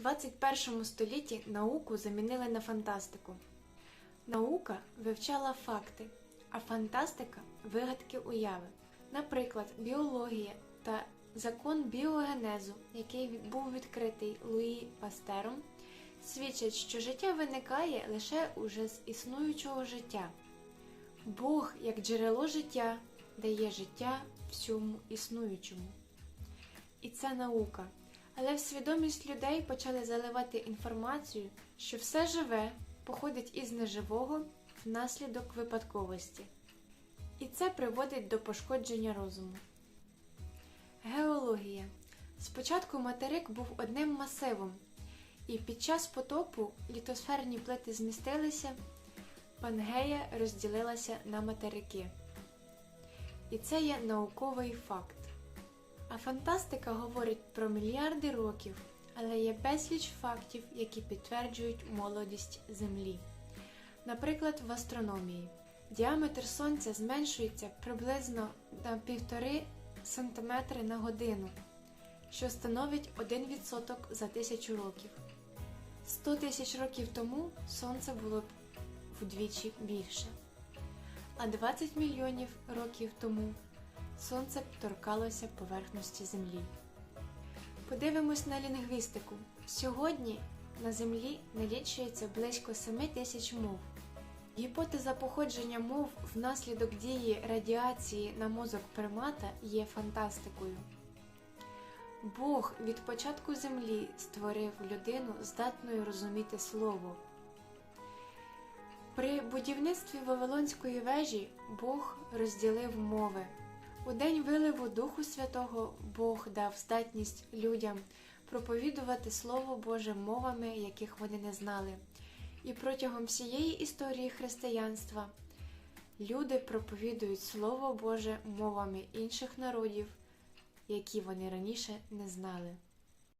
21 столітті науку замінили на фантастику. Наука вивчала факти, а фантастика вигадки уяви. Наприклад, біологія та закон біогенезу, який був відкритий Луї Пастером, свідчать, що життя виникає лише уже з існуючого життя. Бог, як джерело життя, дає життя всьому існуючому. І це наука. Але в свідомість людей почали заливати інформацію, що все живе походить із неживого внаслідок випадковості. І це приводить до пошкодження розуму. Геологія. Спочатку материк був одним масивом, і під час потопу літосферні плити змістилися, Пангея розділилася на материки. І це є науковий факт. А фантастика говорить про мільярди років, але є безліч фактів, які підтверджують молодість Землі. Наприклад, в астрономії діаметр Сонця зменшується приблизно на 1,5 см на годину, що становить 1% за тисячу років. 100 тисяч років тому Сонце було вдвічі більше, а 20 мільйонів років тому Сонце торкалося поверхності Землі. Подивимось на лінгвістику. Сьогодні на Землі налічується близько 7 тисяч мов. Гіпотеза походження мов внаслідок дії радіації на мозок примата є фантастикою. Бог від початку землі створив людину здатною розуміти слово. При будівництві Вавилонської вежі Бог розділив мови. У день виливу Духу Святого Бог дав здатність людям проповідувати Слово Боже мовами, яких вони не знали. І протягом всієї історії християнства люди проповідують Слово Боже мовами інших народів, які вони раніше не знали.